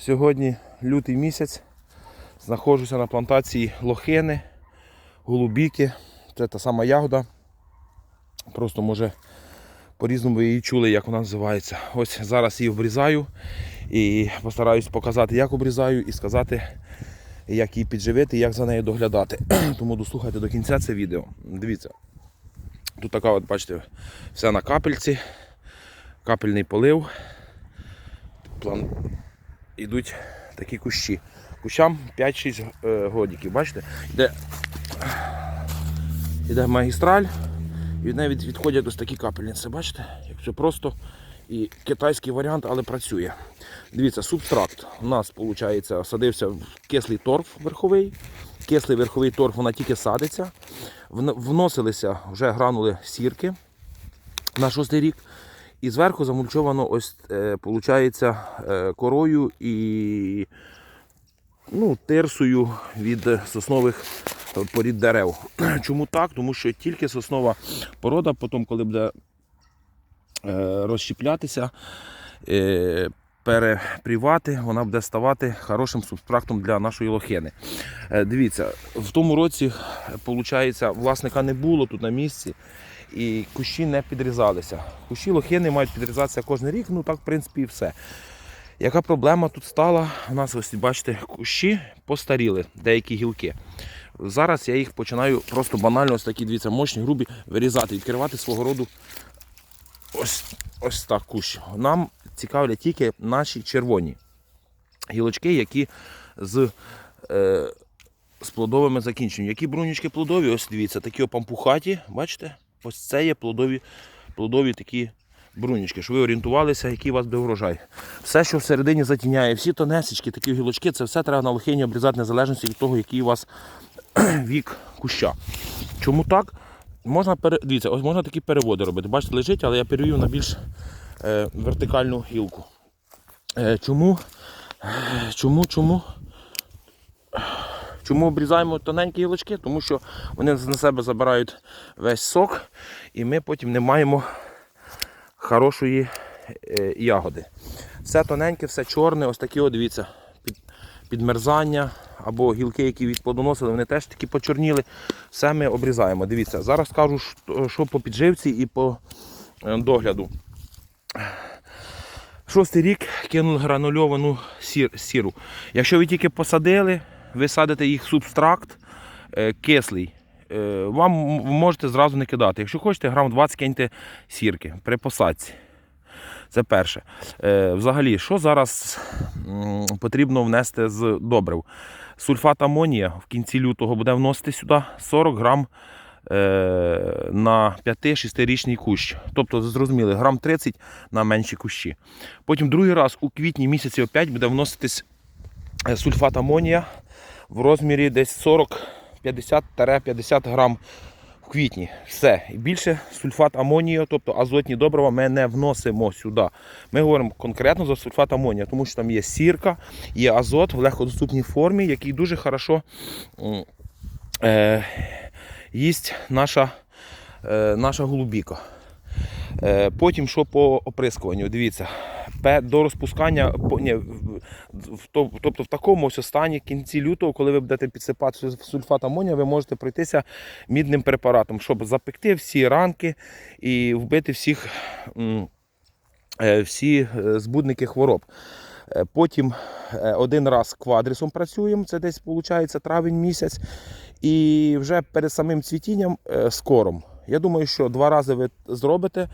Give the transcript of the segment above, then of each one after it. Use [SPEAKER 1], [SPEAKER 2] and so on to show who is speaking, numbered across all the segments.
[SPEAKER 1] Сьогодні лютий місяць. Знаходжуся на плантації лохини, голубіки. Це та сама ягода. Просто може по-різному ви її чули, як вона називається. Ось зараз її обрізаю і постараюсь показати, як обрізаю, і сказати, як її підживити, як за нею доглядати. Тому дослухайте до кінця це відео. Дивіться. Тут така, от, бачите, все на капельці, капельний полив. План... Ідуть такі кущі. Кущам 5-6 е, годиків. Бачите? Йде, йде магістраль, і від неї відходять ось такі капельниці. Бачите? Як все просто і китайський варіант, але працює. Дивіться, субстракт. У нас, виходить, садився в кислий торф верховий. Кислий верховий торф вона тільки садиться. Вносилися вже гранули сірки на шостий рік. І зверху замульчовано ось, е, получається, е, корою і ну, тирсою від соснових е, порід дерев. Чому так? Тому що тільки соснова порода, потім, коли буде е, розщіплятися, е, перепрівати, вона буде ставати хорошим субстрактом для нашої лохини. Е, Дивіться, в тому році, виходить, власника не було тут на місці. І кущі не підрізалися. Кущі лохини мають підрізатися кожен рік, ну так, в принципі, і все. Яка проблема тут стала? У нас, ось бачите, кущі постаріли, деякі гілки. Зараз я їх починаю просто банально ось такі дивіться, мощні, грубі вирізати, відкривати свого роду ось, ось так кущ. Нам цікавлять тільки наші червоні гілочки, які з, е, з плодовими закінченнями. Які брунічки плодові, ось дивіться, такі опампухаті, бачите? Ось це є плодові, плодові такі брунічки, щоб ви орієнтувалися, який у вас буде врожай. Все, що всередині затіняє, всі тонесечки, такі гілочки, це все треба на лохині обрізати незалежно від того, який у вас вік куща. Чому так? Можна. Дивіться, ось можна такі переводи робити. Бачите, лежить, але я перевів на більш е, вертикальну гілку. Е, чому? Е, Чому, чому? Чому обрізаємо тоненькі гілочки? Тому що вони на себе забирають весь сок, і ми потім не маємо хорошої е, ягоди. Все тоненьке, все чорне, ось такі, от, дивіться, під, підмерзання або гілки, які відплодоносили, вони теж такі почорніли. Все ми обрізаємо. Дивіться, зараз скажу, що- по підживці і по е, догляду. Шостий рік кинули гранульовану сір- сіру. Якщо ви тільки посадили, ви садите їх субстракт е, кислий. е, Вам можете зразу не кидати. Якщо хочете, грам 20 киньте сірки при посадці. Це перше. Е, Взагалі, що зараз потрібно внести з добрив? Сульфат амонія в кінці лютого буде вносити сюди 40 грам на 5-6-річний кущ. Тобто, зрозуміли, грам 30 на менші кущі. Потім другий раз у квітні місяці опять буде вноситись сульфат амонія в розмірі десь 40-50-50 грам в квітні. Все. І більше сульфат амонію, тобто азотні добрива, ми не вносимо сюди. Ми говоримо конкретно за сульфат амонія, тому що там є сірка, є азот в легкодоступній формі, який дуже хорошо е, їсть наша, е, наша голубіка. Е, Потім, що по оприскуванню, дивіться, до розпускання, ні, тобто в такому ось стані кінці лютого, коли ви будете підсипати суль- сульфат амонія, ви можете пройтися мідним препаратом, щоб запекти всі ранки і вбити всіх, е, всі е, збудники хвороб. Потім один раз квадрисом працюємо, це десь виходить травень місяць. І вже перед самим цвітінням е, з кором. Я думаю, що два рази ви зробите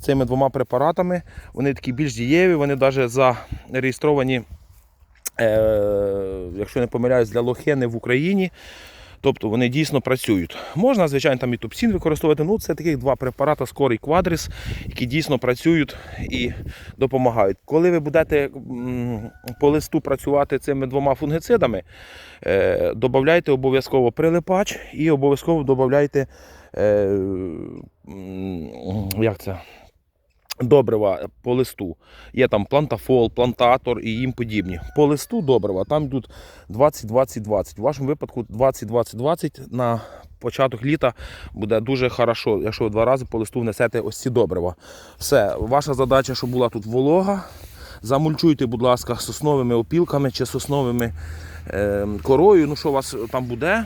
[SPEAKER 1] цими двома препаратами. Вони такі більш дієві, вони навіть зареєстровані, е, якщо не помиляюсь, для лохени в Україні. Тобто вони дійсно працюють. Можна, звичайно, там і топсін використовувати. Ну, це таких два препарати скорий квадрис, які дійсно працюють і допомагають. Коли ви будете по листу працювати цими двома фунгицидами, е, додавайте обов'язково прилипач і обов'язково додавайте е, як це? Добрива по листу. Є там плантафол, плантатор і їм подібні. По листу добрива там йдуть 20-20-20. В вашому випадку 20-20-20 на початок літа буде дуже хорошо, якщо ви два рази по листу внесете ось ці добрива. Все, ваша задача, щоб була тут волога. Замульчуйте, будь ласка, сосновими опілками чи сосновими корою. Ну, що у вас там буде?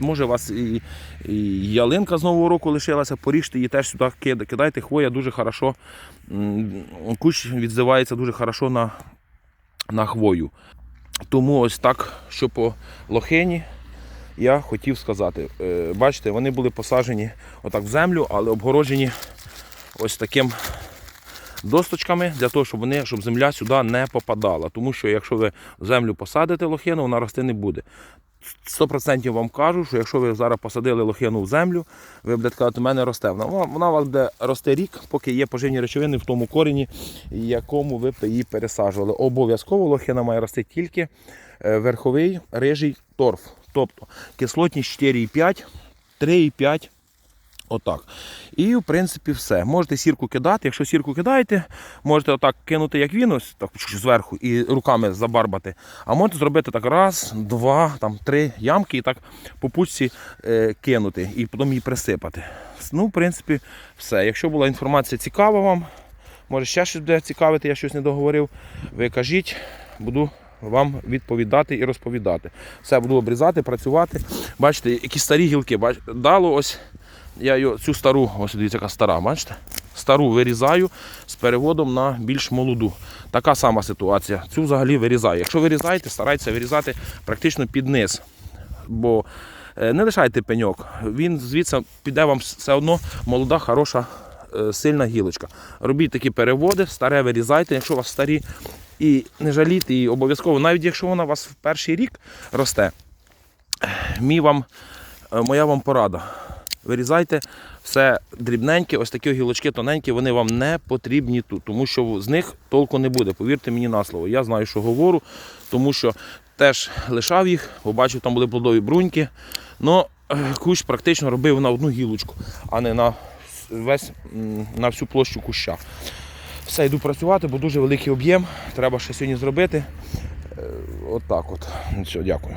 [SPEAKER 1] Може, у вас і, і ялинка з Нового року лишилася, поріжте її теж сюди кидайте. Хвоя дуже хорошо, кущ відзивається дуже хорошо на, на хвою. Тому ось так, що по лохині, я хотів сказати. Е, Бачите, вони були посаджені отак в землю, але обгороджені ось таким досточками для того, щоб вони, щоб земля сюди не попадала. Тому що якщо ви в землю посадите лохину, вона рости не буде. 100% вам кажу, що якщо ви зараз посадили лохину в землю, ви будете казати, у мене росте. Вона, вона у вас буде рости рік, поки є поживні речовини в тому корені, якому ви її пересаджували. Обов'язково лохина має рости тільки е, верховий рижий торф. Тобто кислотність 4,5, 3,5. Отак. І, в принципі, все. Можете сірку кидати. Якщо сірку кидаєте, можете отак кинути, як він, ось так зверху, і руками забарбати. А можете зробити так раз, два, там, три ямки і так по пучці е, кинути і потім її присипати. Ну, в принципі, все. Якщо була інформація цікава вам, може ще щось буде цікавити, я щось не договорив, ви кажіть, буду вам відповідати і розповідати. Все, буду обрізати, працювати. Бачите, які старі гілки. Бач, дало ось. Я цю стару, ось дивіться, яка стара, бачите? Стару вирізаю з переводом на більш молоду. Така сама ситуація. Цю взагалі вирізаю. Якщо вирізаєте, старайтеся вирізати практично під низ. Бо е, не лишайте пеньок. Він звідси піде вам все одно молода, хороша, е, сильна гілочка. Робіть такі переводи, старе вирізайте, якщо у вас старі. І не жалійте її обов'язково, навіть якщо вона у вас в перший рік росте, мій вам, е, моя вам порада. Вирізайте все дрібненьке, ось такі гілочки тоненькі, вони вам не потрібні тут, тому що з них толку не буде. Повірте мені на слово. Я знаю, що говорю, тому що теж лишав їх, побачив, там були плодові бруньки. Ну, кущ практично робив на одну гілочку, а не на весь на всю площу куща. Все, йду працювати, бо дуже великий об'єм. Треба ще сьогодні зробити. Е, От так от. Все, дякую.